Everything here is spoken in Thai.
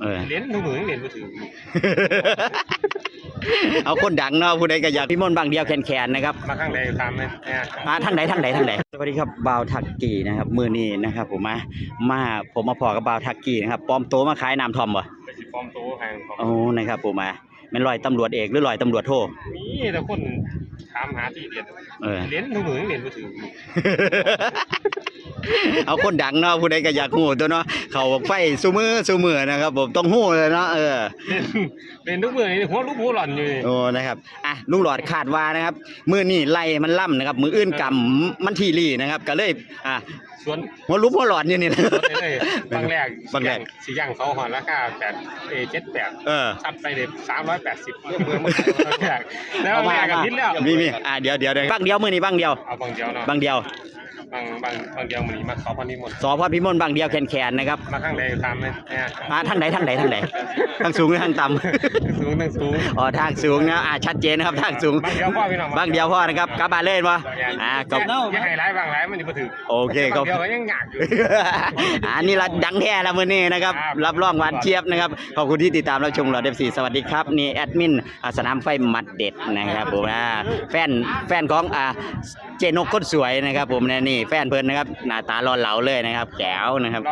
เออเหรียญทุกมือเหรียญมือถือเอาคนดังเนาะผู้ใดก็อยากพี่มนต์บางเดียวแคนๆนะครับ มาข้างใดตามเลยเนี่ยมาทางไหนทางไหนทางไหนสวัสดีครับบ่าวทักกี้นะครับมือนี้นะครับ ผมมามาผมมาพอกับบ่าวทักกี้นะครับปลอมตัวมาขายน้ำทอมบ่ไปสิปลอมตัวแห่งของโอ้นะครับผมมาแม่นลอยตำรวจเอกหรือลอยตำรวจโทมีแต่คนถามหาที่เหรียญเออเหรียญทุกมือเหรียญมือถือ เอาคนดังเนาะผู้ใดก็อยากฮู้ตัวเนาะเขาไฟซุมือซุมือนะครับผมต้องฮู้เลยเนาะเออเหรียญเหรียญทุกมือนี่หัวลูกหัวหล่อนอยู่นี่โอ้นะครับอะลุงหลอดคาดว่านะครับมือนี่ไล่มันล่ำนะครับ มืออื่นกำมันทีรีนะครับก็เลยอะส่วนหัวลุกหัวหลอดอยู่นี่นะส่วนเลยบางแรกบางแรกสีย่างเขาหอนราคาแปดเอเจ็ดแปดเออซัดไปเลยสามร้อยแปดสิบเมื่อเมื่อเมื่อขายบางแรกแล้วบางแรกกันนิดแล้วมีมีอะเดี๋ยวเดี๋ยวเดี๋ยวบางเดียวมือนี้บางเดียวเอาบางเดียวเนาะบางเดียว บางบางบางเดียวมันนี้มาขอพันนิมนต์สอพอพิมลบางเดียวแคนแคนๆนะครับมาข้างใดตามเลยเนี่ยมาทางไหนทางไหนทางไหนทางสูงหรือทางต่ำสูงตั้งสูงอ๋อทางสูงนะอะชัดเจนนะครับทางสูงบางเดียวพ่อพี่น้องบางเดียวพ่อนะครับกลับบ้านเลยป่ะอ่าก็ยังไงร้ายบางร้ายมันจะมาถึงโอเคก็บางเดียวก็ยังหงากอยู่อันนี้ละดังแท้ละมือนี้นะครับครับรับรองหวานเจี๊ยบนะครับขอบคุณที่ติดตามรับชมเราเดฟซีสวัสดีครับนี่แอดมินอ่าสนามไฟหมัดเด็ดนะครับผมอ่าแฟนแฟนของอ่า เจนกคนสวยนะครับ ผมนะนี่แฟนเพิ่นนะครับหน้าตาร้อนเหลาเลยนะครับแจ๋วนะครับ